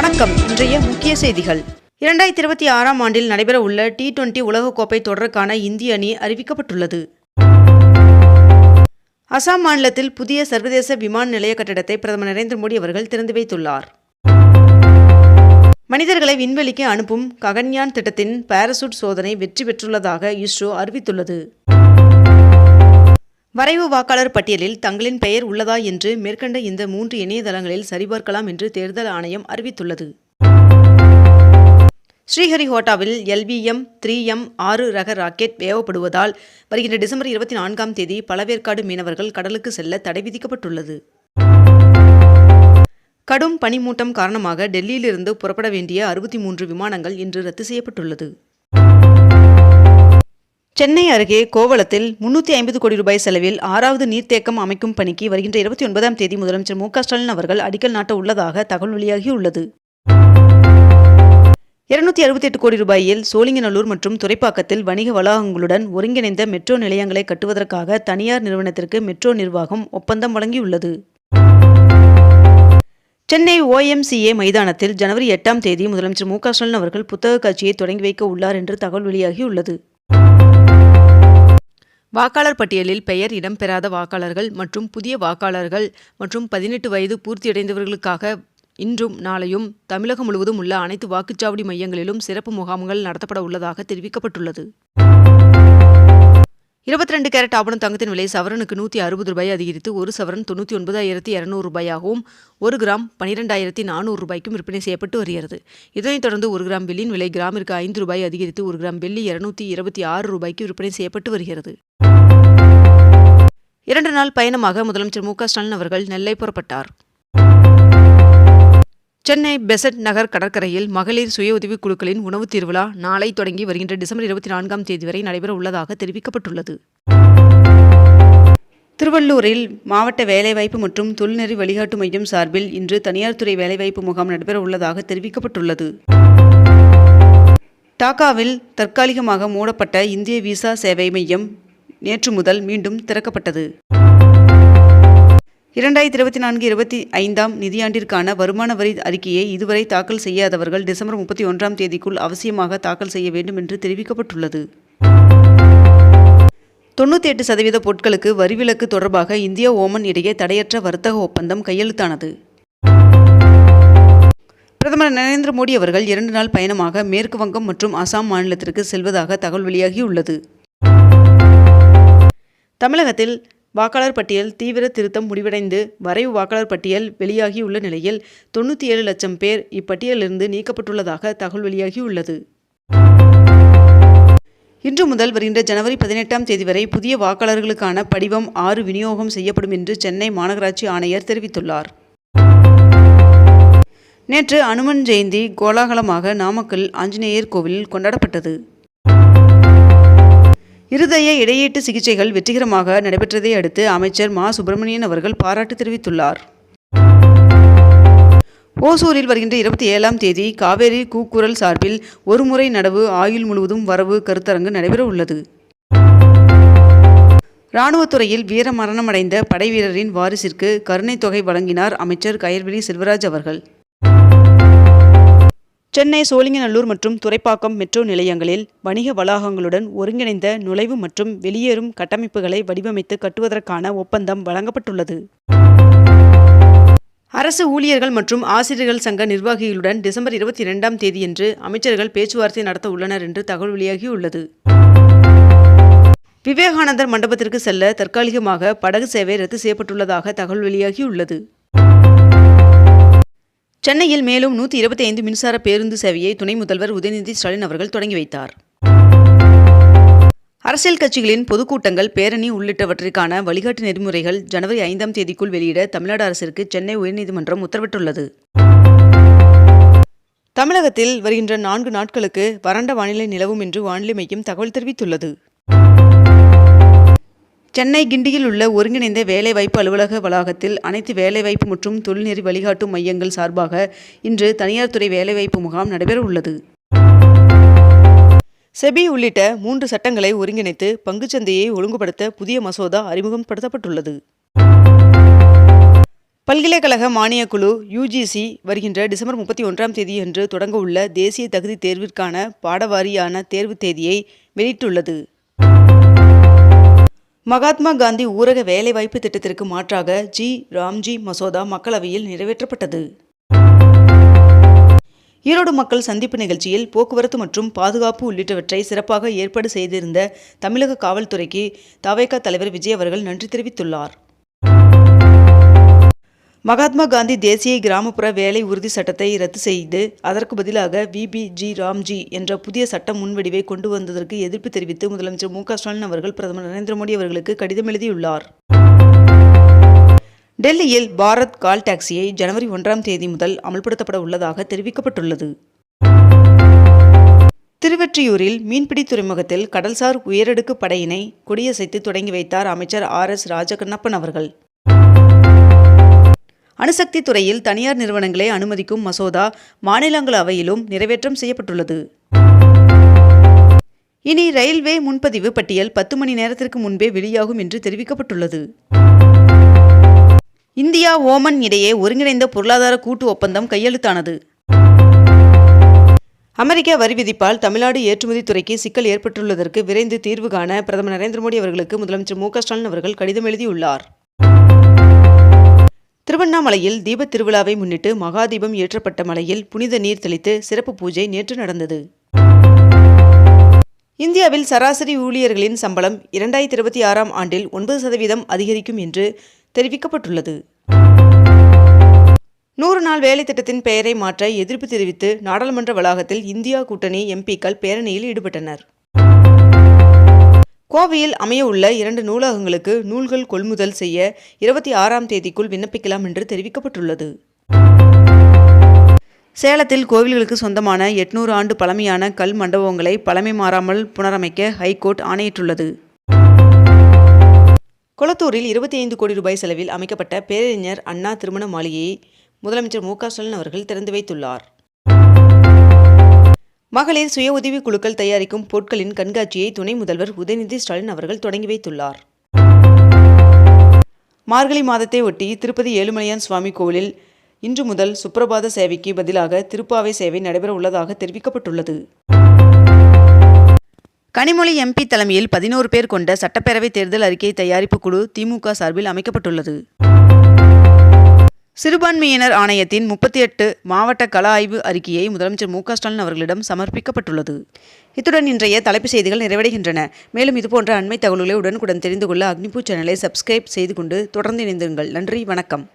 வணக்கம். இன்றைய முக்கிய செய்திகள். இரண்டாயிரத்தி இருபத்தி ஆறாம் ஆண்டில் நடைபெறவுள்ள டி டுவெண்டி உலகக்கோப்பை தொடருக்கான இந்திய அணி அறிவிக்கப்பட்டுள்ளது. அசாம் மாநிலத்தில் புதிய சர்வதேச விமான நிலைய கட்டடத்தை பிரதமர் நரேந்திர மோடி அவர்கள் திறந்து வைத்துள்ளார். மனிதர்களை விண்வெளிக்கு அனுப்பும் ககன்யான் திட்டத்தின் பாரசூட் சோதனை வெற்றி பெற்றுள்ளதாக இஸ்ரோ அறிவித்துள்ளது. வரைவு வாக்காளர் பட்டியலில் தங்களின் பெயர் உள்ளதா என்று மேற்கண்ட இந்த மூன்று இணையதளங்களில் சரிபார்க்கலாம் என்று தேர்தல் ஆணையம் அறிவித்துள்ளது. ஸ்ரீஹரிகோட்டாவில் எல்விஎம் த்ரீ எம் ஆறு ரக ராக்கெட் ஏவப்படுவதால் வருகின்ற டிசம்பர் இருபத்தி நான்காம் தேதி பழவேற்காடு மீனவர்கள் கடலுக்கு செல்ல தடை விதிக்கப்பட்டுள்ளது. கடும் பனிமூட்டம் காரணமாக டெல்லியிலிருந்து புறப்பட வேண்டிய அறுபத்தி மூன்று விமானங்கள் இன்று ரத்து செய்யப்பட்டுள்ளது. சென்னை அருகே கோவளத்தில் முன்னூற்றி ஐம்பது கோடி ரூபாய் செலவில் ஆறாவது நீர்த்தேக்கம் அமைக்கும் பணிக்கு வருகின்ற இருபத்தி ஒன்பதாம் தேதி முதலமைச்சர் மு க ஸ்டாலின் அவர்கள் அடிக்கல் நாட்ட உள்ளதாக தகவல் வெளியாகியுள்ளது. இருநூத்தி அறுபத்தி எட்டு கோடி ரூபாயில் சோழிங்கநல்லூர் மற்றும் துறைப்பாக்கத்தில் வணிக வளாகங்களுடன் ஒருங்கிணைந்த மெட்ரோ நிலையங்களை கட்டுவதற்காக தனியார் நிறுவனத்திற்கு மெட்ரோ நிர்வாகம் ஒப்பந்தம் வழங்கியுள்ளது. சென்னை ஓஎம்சிஏ மைதானத்தில் ஜனவரி எட்டாம் தேதி முதலமைச்சர் மு க ஸ்டாலின் அவர்கள் புத்தக காட்சியை தொடங்கி வைக்க உள்ளார் என்று தகவல் வெளியாகியுள்ளது. வாக்காளர் பட்டியலில் பெயர் இடம்பெறாத வாக்காளர்கள் மற்றும் புதிய வாக்காளர்கள் மற்றும் பதினெட்டு வயது பூர்த்தியடைந்தவர்களுக்காக இன்றும் நாளையும் தமிழகம் முழுவதும் உள்ள அனைத்து வாக்குச்சாவடி மையங்களிலும் சிறப்பு முகாம்கள் நடத்தப்பட உள்ளதாக தெரிவிக்கப்பட்டுள்ளது. இருபத்தி ரெண்டு கேரட் ஆபணம் தங்கத்தின் விலை சவரனுக்கு நூற்றி அறுபது ரூபாய் அதிகரித்து ஒரு சவரன் தொண்ணூற்றி ஒன்பதாயிரத்தி இரநூறு ரூபாயாகவும் ஒரு கிராம் பனிரெண்டாயிரத்தி நானூறு ரூபாய்க்கும் விற்பனை செய்யப்பட்டு வருகிறது. இதனைத் தொடர்ந்து ஒரு கிராம் வெள்ளியின் விலை கிராமிற்கு ஐந்து ரூபாய் அதிகரித்து ஒரு கிராம் வெள்ளி இருநூத்தி இருபத்தி ஆறு ரூபாய்க்கு விற்பனை செய்யப்பட்டு வருகிறது. இரண்டு நாள் பயணமாக முதலமைச்சர் மு க ஸ்டாலின் அவர்கள் நெல்லை புறப்பட்டார். சென்னை பெசட் நகர் கடற்கரையில் மகளிர் சுய உதவிக் குழுக்களின் உணவுத் திருவிழா நாளை தொடங்கி வருகின்ற டிசம்பர் இருபத்தி நான்காம் தேதி வரை நடைபெற உள்ளதாக தெரிவிக்கப்பட்டுள்ளது. திருவள்ளூரில் மாவட்ட வேலைவாய்ப்பு மற்றும் தொழில்நெறி வழிகாட்டு மையம் சார்பில் இன்று தனியார் துறை வேலைவாய்ப்பு முகாம் நடைபெற உள்ளதாக தெரிவிக்கப்பட்டுள்ளது. டாக்காவில் தற்காலிகமாக மூடப்பட்ட இந்திய விசா சேவை மையம் நேற்று முதல் மீண்டும் திறக்கப்பட்டது. இரண்டாயிரத்தி இருபத்தி நான்கு இருபத்தி ஐந்தாம் நிதியாண்டிற்கான வருமான வரி அறிக்கையை இதுவரை தாக்கல் செய்யாதவர்கள் டிசம்பர் முப்பத்தி ஒன்றாம் தேதிக்குள் அவசியமாக தாக்கல் செய்ய வேண்டும் என்று தெரிவிக்கப்பட்டுள்ளது. தொண்ணூற்றி எட்டு சதவீத பொருட்களுக்கு வரிவிலக்கு தொடர்பாக இந்தியா ஓமன் இடையே தடையற்ற வர்த்தக ஒப்பந்தம் கையெழுத்தானது. பிரதமர் நரேந்திர மோடி அவர்கள் இரண்டு நாள் பயணமாக மேற்கு வங்கம் மற்றும் அசாம் மாநிலத்திற்கு செல்வதாக தகவல் வெளியாகியுள்ளது. தமிழகத்தில் வாக்காளர் பட்டியல் தீவிர திருத்தம் முடிவடைந்து வரைவு வாக்காளர் பட்டியல் வெளியாகியுள்ள நிலையில் தொண்ணூற்றி ஏழு லட்சம் பேர் இப்பட்டியலிலிருந்து நீக்கப்பட்டுள்ளதாக தகவல் வெளியாகியுள்ளது. இன்று முதல் வருகின்ற ஜனவரி பதினெட்டாம் தேதி வரை புதிய வாக்காளர்களுக்கான படிவம் ஆறு விநியோகம் செய்யப்படும் என்று சென்னை மாநகராட்சி ஆணையர் தெரிவித்துள்ளார். நேற்று அனுமன் ஜெயந்தி கோலாகலமாக நாமக்கல் ஆஞ்சநேயர் கோவிலில் கொண்டாடப்பட்டது. இருதய இடையீட்டு சிகிச்சைகள் வெற்றிகரமாக நடைபெற்றதை அடுத்து அமைச்சர் மா. சுப்பிரமணியன் அவர்கள் பாராட்டு தெரிவித்துள்ளார். ஓசூரில் வருகின்ற இருபத்தி ஏழாம் தேதி காவேரி கூக்குரல் சார்பில் ஒருமுறை நடவு ஆயுள் முழுவதும் வரவு கருத்தரங்கு நடைபெற உள்ளது. இராணுவத்துறையில் வீர மரணமடைந்த படைவீரரின் வாரிசிற்கு கருணை தொகை வழங்கினார் அமைச்சர் கயர்விழி செல்வராஜ் அவர்கள். சென்னை சோழிங்கநல்லூர் மற்றும் துறைப்பாக்கம் மெட்ரோ நிலையங்களில் வணிக வளாகங்களுடன் ஒருங்கிணைந்த நுழைவு மற்றும் வெளியேறும் கட்டமைப்புகளை வடிவமைத்து கட்டுவதற்கான ஒப்பந்தம் வழங்கப்பட்டுள்ளது. அரசு ஊழியர்கள் மற்றும் ஆசிரியர்கள் சங்க நிர்வாகிகளுடன் டிசம்பர் இருபத்தி இரண்டாம் தேதியன்று அமைச்சர்கள் பேச்சுவார்த்தை நடத்த உள்ளனர் என்று தகவல் வெளியாகியுள்ளது. விவேகானந்தர் மண்டபத்திற்கு செல்ல தற்காலிகமாக படகு சேவை ரத்து செய்யப்பட்டுள்ளதாக தகவல் வெளியாகியுள்ளது. சென்னையில் மேலும் நூற்றி இருபத்தி ஐந்து மின்சார பேருந்து சேவையை துணை முதல்வர் உதயநிதி ஸ்டாலின் அவர்கள் தொடங்கி வைத்தார். அரசியல் கட்சிகளின் பொதுக்கூட்டங்கள் பேரணி உள்ளிட்டவற்றிற்கான வழிகாட்டு நெறிமுறைகள் ஜனவரி ஐந்தாம் தேதிக்குள் வெளியிட தமிழ்நாடு அரசிற்கு சென்னை உயர்நீதிமன்றம் உத்தரவிட்டுள்ளது. தமிழகத்தில் வருகின்ற நான்கு நாட்களுக்கு வறண்ட வானிலை நிலவும் என்று வானிலை மையம் தகவல் தெரிவித்துள்ளது. சென்னை கிண்டியில் உள்ள ஒருங்கிணைந்த வேலைவாய்ப்பு அலுவலக வளாகத்தில் அனைத்து வேலைவாய்ப்பு மற்றும் தொழில்நெறி வழிகாட்டும் மையங்கள் சார்பாக இன்று தனியார் துறை வேலைவாய்ப்பு முகாம் நடைபெற உள்ளது. செபி உள்ளிட்ட மூன்று சட்டங்களை ஒருங்கிணைத்து பங்குச்சந்தையை ஒழுங்குபடுத்த புதிய மசோதா அறிமுகப்படுத்தப்பட்டுள்ளது. பல்கலைக்கழக மானியக் குழு யுஜிசி வருகின்ற டிசம்பர் முப்பத்தி ஒன்றாம் தேதியன்று தொடங்க உள்ள தேசிய தகுதி தேர்விற்கான பாடவாரியான தேர்வுத் தேதியை வெளியிட்டுள்ளது. மகாத்மா காந்தி ஊரக வேலைவாய்ப்பு திட்டத்திற்கு மாற்றாக ஜி. ராம்ஜி மசோதா மக்களவையில் நிறைவேற்றப்பட்டது. ஈரோடு மக்கள் சந்திப்பு நிகழ்ச்சியில் போக்குவரத்து மற்றும் பாதுகாப்பு உள்ளிட்டவற்றை சிறப்பாக ஏற்பாடு செய்திருந்த தமிழக காவல்துறைக்கு தவேக தலைவர் விஜய் அவர்கள் நன்றி தெரிவித்துள்ளார். மகாத்மா காந்தி தேசிய கிராமப்புற வேலை உறுதி சட்டத்தை ரத்து செய்து அதற்கு பதிலாக விபி ஜி. ராம்ஜி என்ற புதிய சட்ட முன்வடிவை கொண்டு வந்ததற்கு எதிர்ப்பு தெரிவித்து முதலமைச்சர் மு. க. ஸ்டாலின் அவர்கள் பிரதமர் நரேந்திர மோடி அவர்களுக்கு கடிதம் எழுதியுள்ளார். டெல்லியில் பாரத் கால் டாக்ஸியை ஜனவரி ஒன்றாம் தேதி முதல் அமல்படுத்தப்பட உள்ளதாக தெரிவிக்கப்பட்டுள்ளது. திருவெற்றியூரில் மீன்பிடி துறைமுகத்தில் கடல்சார் உயரடுக்கு படையினை கொடியசைத்து தொடங்கி வைத்தார் அமைச்சர் ஆர். எஸ். ராஜகண்ணப்பன் அவர்கள். அணுசக்தி துறையில் தனியார் நிறுவனங்களை அனுமதிக்கும் மசோதா மாநிலங்களவையிலும் நிறைவேற்றம் செய்யப்பட்டுள்ளது. இனி ரயில்வே முன்பதிவு பட்டியல் பத்து மணி நேரத்திற்கு முன்பே வெளியாகும் என்று தெரிவிக்கப்பட்டுள்ளது. இந்தியா ஓமன் இடையே ஒருங்கிணைந்த பொருளாதார கூட்டு ஒப்பந்தம் கையெழுத்தானது. அமெரிக்க வரி விதிப்பால் தமிழ்நாடு ஏற்றுமதி துறைக்கு சிக்கல் ஏற்பட்டுள்ளதற்கு விரைந்து தீர்வு காண பிரதமர் நரேந்திர மோடி அவர்களுக்கு முதலமைச்சர் மு க ஸ்டாலின் அவர்கள் கடிதம் எழுதியுள்ளார். திருவண்ணாமலையில் தீபத் திருவிழாவை முன்னிட்டு மகாதீபம் ஏற்றப்பட்ட மலையில் புனித நீர் தெளித்து சிறப்பு பூஜை நேற்று நடந்தது. இந்தியாவில் சராசரி ஊழியர்களின் சம்பளம் இரண்டாயிரத்தி இருபத்தி ஆறாம் ஆண்டில் ஒன்பது சதவீதம் அதிகரிக்கும் என்று தெரிவிக்கப்பட்டுள்ளது. நூறு நாள் வேலை திட்டத்தின் பெயரை மாற்ற எதிர்ப்பு தெரிவித்து நாடாளுமன்ற வளாகத்தில் இந்தியா கூட்டணி எம்பிக்கள் பேரணியில் ஈடுபட்டனர். கோவையில் அமையவுள்ள இரண்டு நூலகங்களுக்கு நூல்கள் கொள்முதல் செய்ய இருபத்தி ஆறாம் தேதிக்குள் விண்ணப்பிக்கலாம் என்று தெரிவிக்கப்பட்டுள்ளது. சேலத்தில் கோவில்களுக்கு சொந்தமான எட்நூறு ஆண்டு பழமையான கல் மண்டபங்களை பழமை மாறாமல் புனரமைக்க ஹைகோர்ட் ஆணையிட்டுள்ளது. கொளத்தூரில் இருபத்தி ஐந்து கோடி ரூபாய் செலவில் அமைக்கப்பட்ட பேரறிஞர் அண்ணா திருமண மாளிகையை முதலமைச்சர் மு க ஸ்டாலின் அவர்கள் திறந்து வைத்துள்ளார். மகளிர் சுய உதவி குழுக்கள் தயாரிக்கும் பொருட்களின் கண்காட்சியை துணை முதல்வர் உதயநிதி ஸ்டாலின் அவர்கள் தொடங்கி வைத்துள்ளார். மார்கழி மாதத்தை ஒட்டி திருப்பதி ஏழுமலையான் சுவாமி கோவிலில் இன்று முதல் சுப்பிரபாத சேவைக்கு பதிலாக திருப்பாவை சேவை நடைபெற உள்ளதாக தெரிவிக்கப்பட்டுள்ளது. கனிமொழி எம்பி தலைமையில் பதினோரு பேர் கொண்ட சட்டப்பேரவை தேர்தல் அறிக்கை தயாரிப்பு குழு திமுக சார்பில் அமைக்கப்பட்டுள்ளது. சிறுபான்மையினர் ஆணையத்தின் முப்பத்தி எட்டு மாவட்ட கள ஆய்வு அறிக்கையை முதலமைச்சர் மு ஸ்டாலின் அவர்களிடம் சமர்ப்பிக்கப்பட்டுள்ளது. இத்துடன் இன்றைய தலைப்புச் செய்திகள் நிறைவடைகின்றன. மேலும் இதுபோன்ற அண்மை தகவல்களை உடனுக்குடன் தெரிந்து கொள்ள அக்னிபூ சேனலை சப்ஸ்கிரைப் செய்து கொண்டு தொடர்ந்து இணைந்திருங்கள். நன்றி வணக்கம்.